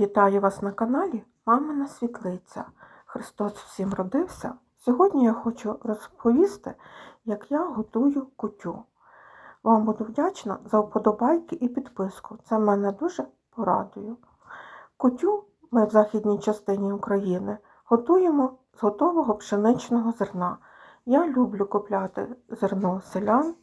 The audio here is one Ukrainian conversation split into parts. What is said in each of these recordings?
Вітаю вас на каналі Мамина Світлиця. Христос всім родився. Сьогодні я хочу розповісти, як я готую кутю. Вам буду вдячна за вподобайки і підписку. Це мене дуже порадує. Кутю ми в західній частині України готуємо з готового пшеничного зерна. Я люблю купляти зерно селян,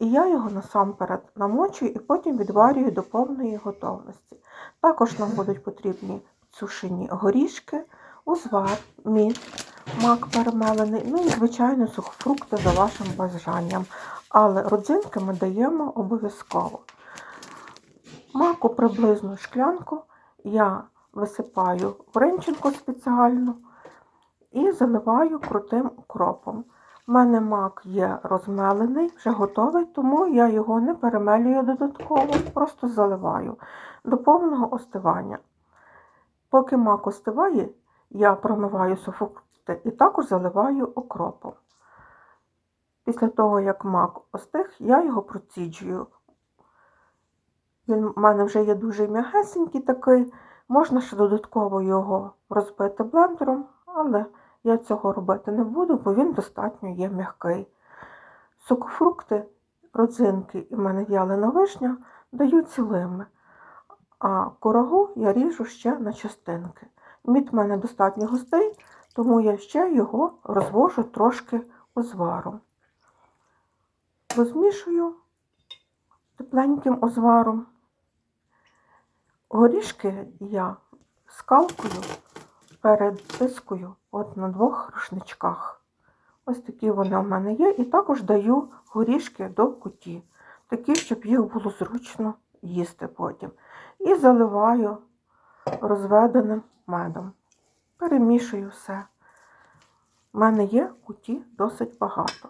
і я його насамперед намочую і потім відварюю до повної готовності. Також нам будуть потрібні сушені горішки, узвар, мід, мак перемелений, ну і, звичайно, сухофрукти за вашим бажанням. Але родзинки ми даємо обов'язково. Маку приблизно шклянку я висипаю в ринчинку спеціально і заливаю крутим укропом. У мене мак є розмелений, вже готовий, тому я його не перемелюю додатково, просто заливаю до повного остивання. Поки мак остиває, я промиваю сухофрукти і також заливаю окропом. Після того, як мак остиг, я його проціджую. Він в мене вже є дуже м'ягесенький такий, можна ще додатково його розбити блендером, але я цього робити не буду, бо він достатньо є м'який. Сухофрукти, родзинки і в мене в'ялена вишня даю цілими, а курагу я ріжу ще на частинки. Мід в мене достатньо густий, тому я ще його розвожу трошки узваром. Розмішую тепленьким узваром. Горішки я скалкою перетискую от на двох рушничках. Ось такі вони в мене є. І також даю горішки до куті, такі, щоб їх було зручно їсти потім. І заливаю розведеним медом. Перемішую все. У мене є куті досить багато.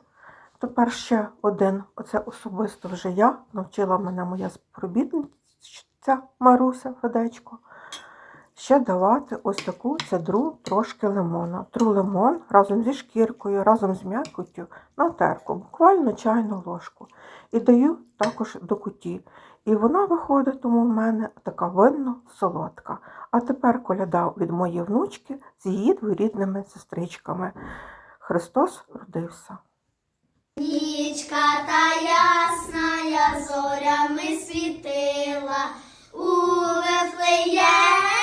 Тепер ще один, оце особисто вже я, навчила мене моя співробітниця Маруся Федечко ще давати ось таку цедру трошки лимона. Тру лимон разом зі шкіркою, разом з м'якоттю на терку, буквально чайну ложку. І даю також до куті. І вона виходить тому в мене така винно солодка. А тепер коляда від моєї внучки з її двоюрідними сестричками. Христос родився. Нічка та ясна, зорями світила у Вифлеємі.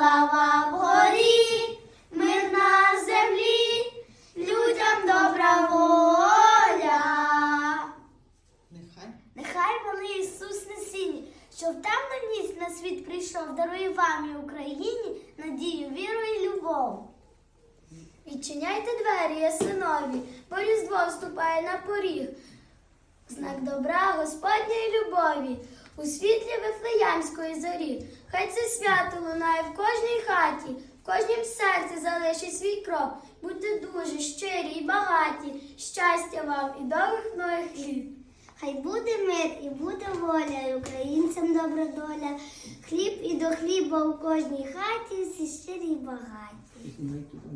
Слава вгорі, мир на землі, людям добра воля. Нехай. Нехай малий Ісус на сіні, що в темну ніч на світ прийшов, дарує вам і Україні надію, віру і любов. Відчиняйте двері, я синові, бо різдво вступає на поріг. Знак добра, Господньої любові, у світлі Вифлеямської зорі. Хай це свято лунає в кожній хаті, в кожнім серці залишить свій кров Будьте дуже щирі і багаті. Щастя вам і довгих нових літ. Хай буде мир і буде воля, і українцям добра доля. Хліб і до хліба у кожній хаті, всі щирі і багаті.